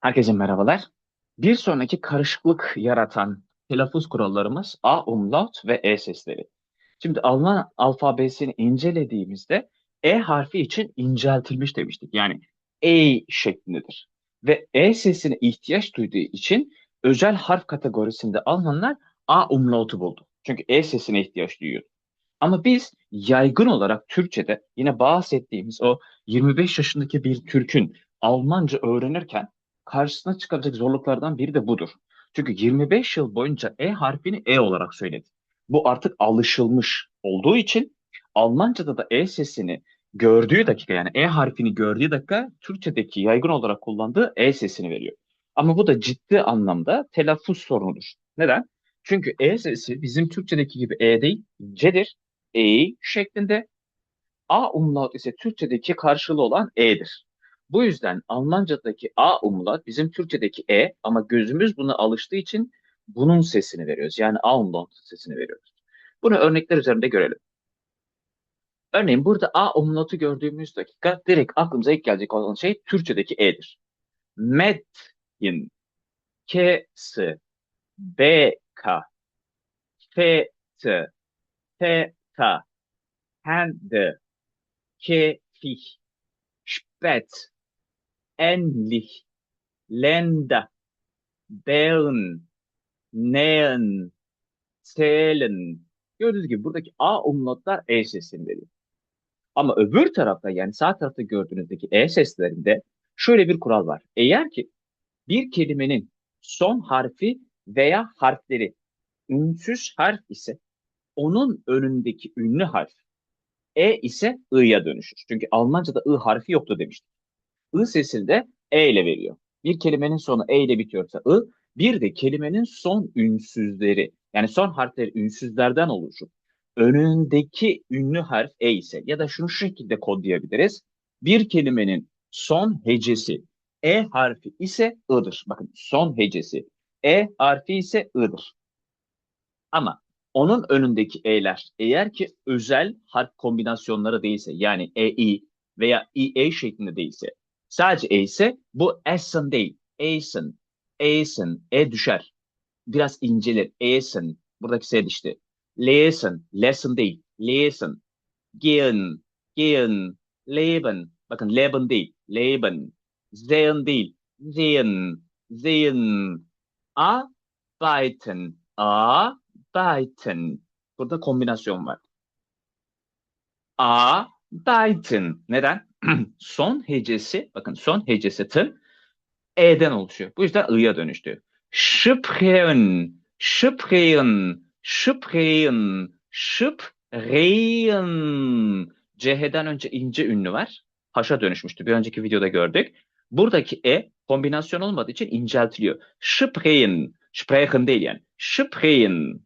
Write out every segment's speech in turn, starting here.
Herkese merhabalar. Bir sonraki karışıklık yaratan telaffuz kurallarımız A umlaut ve E sesleri. Şimdi Alman alfabesini incelediğimizde E harfi için inceltilmiş demiştik. Yani E şeklindedir. Ve E sesine ihtiyaç duyduğu için özel harf kategorisinde Almanlar A umlautu buldu. Çünkü E sesine ihtiyaç duyuyor. Ama biz yaygın olarak Türkçe'de yine bahsettiğimiz o 25 yaşındaki bir Türk'ün Almanca öğrenirken karşısına çıkacak zorluklardan biri de budur. Çünkü 25 yıl boyunca E harfini E olarak söyledi. Bu artık alışılmış olduğu için Almanca'da da E sesini gördüğü dakika yani E harfini gördüğü dakika Türkçedeki yaygın olarak kullandığı E sesini veriyor. Ama bu da ciddi anlamda telaffuz sorunudur. Neden? Çünkü E sesi bizim Türkçedeki gibi E değil, C'dir e şeklinde. A umlaut ise Türkçedeki karşılığı olan E'dir. Bu yüzden Almanca'daki A umlaut bizim Türkçedeki E ama gözümüz buna alıştığı için bunun sesini veriyoruz. Yani A umlaut sesini veriyoruz. Bunu örnekler üzerinde görelim. Örneğin burada A umlautu gördüğümüz dakika direkt aklımıza ilk gelecek olan şey Türkçedeki E'dir. Medyin, K'sı, B-K, F-T, T-Ta, Hände, Käfig, Spät, endlich, Länder, Bern, Nähen, Zählen. Gördüğünüz gibi buradaki A umlautlar E sesini veriyor. Ama öbür tarafta yani sağ tarafta gördüğünüzdeki E seslerinde şöyle bir kural var. Eğer ki bir kelimenin son harfi veya harfleri ünsüz harf ise onun önündeki ünlü harf E ise I'ya dönüşür. Çünkü Almanca'da I harfi yoktu demiştik. I sesini de E ile veriyor. Bir kelimenin sonu E ile bitiyorsa I, bir de kelimenin son ünsüzleri yani son harfleri ünsüzlerden oluşup önündeki ünlü harf E ise ya da şunu şu şekilde kodlayabiliriz. Bir kelimenin son hecesi E harfi ise I'dır. Bakın son hecesi E harfi ise I'dır. Ama onun önündeki E'ler eğer ki özel harf kombinasyonları değilse yani EI veya EA şeklinde değilse sadece E ise bu Essen değil. Essen, Essen, E düşer. Biraz incelir. Essen, buradaki S işte. Lesen, lesson değil. Lesen. Gehen, gehen, leben. Bakın leben değil. Leben. Sehen değil. Sehen, sehen. Arbeiten, Arbeiten. Burada kombinasyon var. Arbeiten. Neden? son hecesi, bakın son hecesi tın E'den oluşuyor. Bu yüzden I'ya dönüştü. Sprechen, sprechen, sprechen, sprechen. C'den önce ince ünlü var. Haşa dönüşmüştü. Bir önceki videoda gördük. Buradaki E kombinasyon olmadığı için inceltiliyor. Sprechen, sprechen değil yani. Sprechen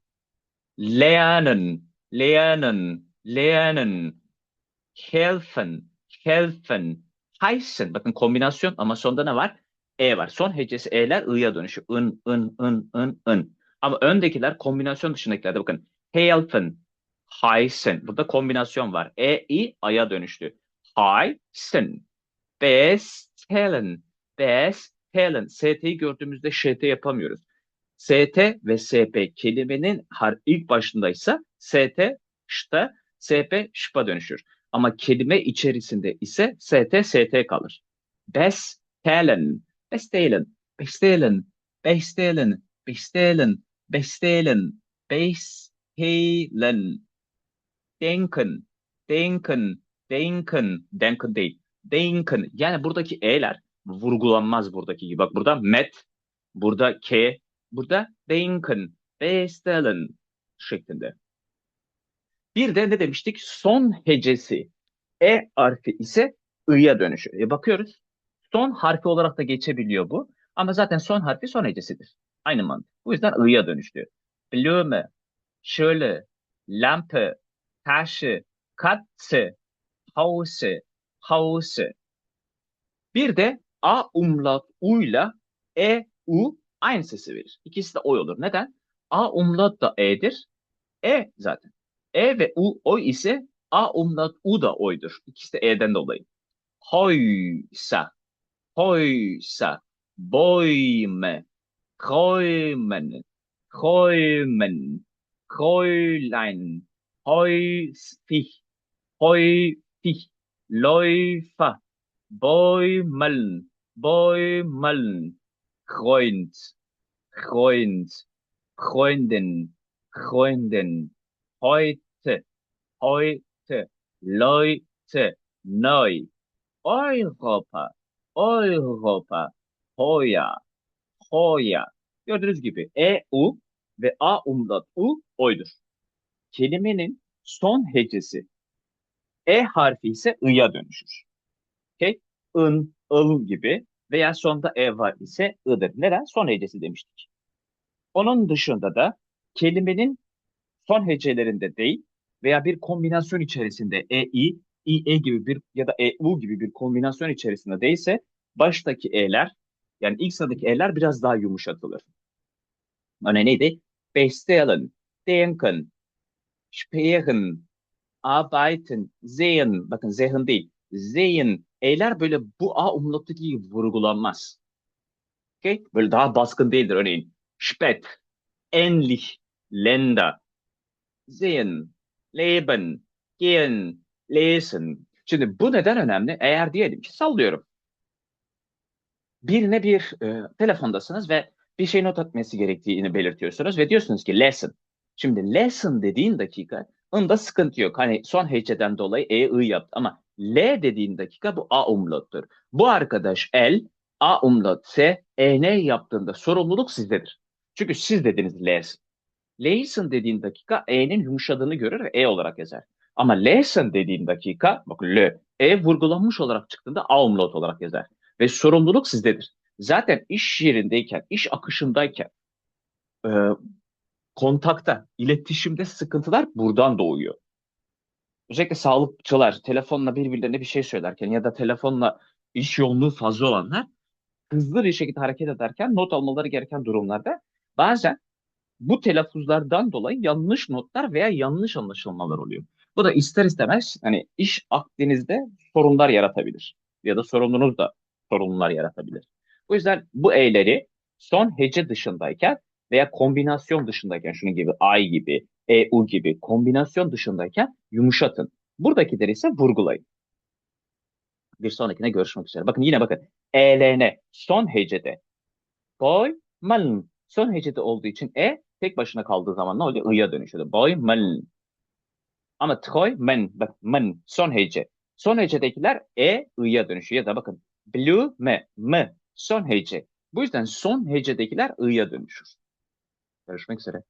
lernen, lernen, lernen, helfen, helfen, heißen. Bakın kombinasyon ama sonda ne var? E var. Son hecesi E'ler I'ya dönüşüyor. In, in, in, in, in. Ama öndekiler kombinasyon dışındakilerde bakın. Helfen, heißen. Burada kombinasyon var. E, I, A'ya dönüştü. Heißen, bestellen, bestellen. ST'yi gördüğümüzde ŞT yapamıyoruz. ST ve SP kelimenin ilk başındaysa ST şta, SP şpa dönüşür. Ama kelime içerisinde ise ST ST kalır. Bestellen, bestellen, bestellen, bestellen, bestellen, bestellen, bestellen, denken, denken, denken, denken değil, denken. Yani buradaki E'ler vurgulanmaz buradaki gibi. Bak burada met, burada K, Burada denken, bestellen şeklinde. Bir de ne demiştik? Son hecesi E harfi ise I'ya dönüşüyor. E bakıyoruz. Son harfi olarak da geçebiliyor bu. Ama zaten son harfi son hecesidir. Aynı mantık. Bu yüzden I'ya dönüştü. Blume, Schule, Lampe, Tasche, Katze, Hause, Hause. Bir de A umlaut U ile E U aynı sesi verir. İkisi de oy olur. Neden? A umlaut da E'dir. E zaten. E ve U oy ise A umlaut U da oydur. İkisi de E'den dolayı. Hoysa, hoysa, Bäume. Träumen. Träumen. Fräulein. Häufig. Häufig. Läufer. Bäumeln. Bäumeln. Freund. Freund. Freundin. Freundin. Heute. Heute. Leute. Neu. Europa. Europa. Hoya. Hoya. Gördüğünüz gibi E, U ve A umlat U oydur. Kelimenin son hecesi E harfi ise I'ya dönüşür. Okay? ın, ıl gibi veya sonda E var ise I'dır. Neden? Son hecesi demiştik. Onun dışında da kelimenin son hecelerinde değil veya bir kombinasyon içerisinde E, I, I, E gibi bir ya da E, U gibi bir kombinasyon içerisinde değilse baştaki E'ler yani ilk sıradaki E'ler biraz daha yumuşatılır. Örneğin neydi? Bestellen, denken, sprechen, arbeiten, sehen. Bakın sehen değil. Sehen. E'ler böyle bu A umlattaki gibi vurgulanmaz. Okay? Böyle daha baskın değildir. Örneğin spät, ähnlich, Länder, sehen, leben, gehen, lesen. Şimdi bu neden önemli? Eğer diyelim ki sallıyorum. Birine bir e, telefondasınız ve bir şey not etmesi gerektiğini belirtiyorsunuz ve diyorsunuz ki lesson. Şimdi lesson dediğin dakika onda sıkıntı yok. Hani son heceden dolayı e i yaptı ama L dediğin dakika bu a umlottur. Bu arkadaş L a umlot S e n yaptığında sorumluluk sizdedir. Çünkü siz dediniz lesson. Lesson dediğin dakika e'nin yumuşadığını görür ve e olarak yazar. Ama lesson dediğin dakika bakın L e vurgulanmış olarak çıktığında a umlot olarak yazar. Ve sorumluluk sizdedir. Zaten iş yerindeyken, iş akışındayken e, kontakta, iletişimde sıkıntılar buradan doğuyor. Özellikle sağlıkçılar telefonla birbirlerine bir şey söylerken ya da telefonla iş yoğunluğu fazla olanlar hızlı bir şekilde hareket ederken not almaları gereken durumlarda bazen bu telaffuzlardan dolayı yanlış notlar veya yanlış anlaşılmalar oluyor. Bu da ister istemez hani iş akdenizde sorunlar yaratabilir. Ya da sorumlunuz da sorunlar yaratabilir. Bu yüzden bu e'leri son hece dışındayken veya kombinasyon dışındayken şunun gibi ay gibi, eu gibi kombinasyon dışındayken yumuşatın. Buradakileri ise vurgulayın. Bir sonrakine görüşmek üzere. Bakın yine bakın. ELN son hecede. Boy, man. Son hecede olduğu için E tek başına kaldığı zaman ne oluyor? I'ya dönüşüyor. Boy, man. Ama troy, man. Bak, man. Son hece. Son hecedekiler E, I'ya dönüşüyor. Ya da bakın. Blue, me. M. Son hece. Bu yüzden son hecedekiler I'ya dönüşür. Görüşmek üzere.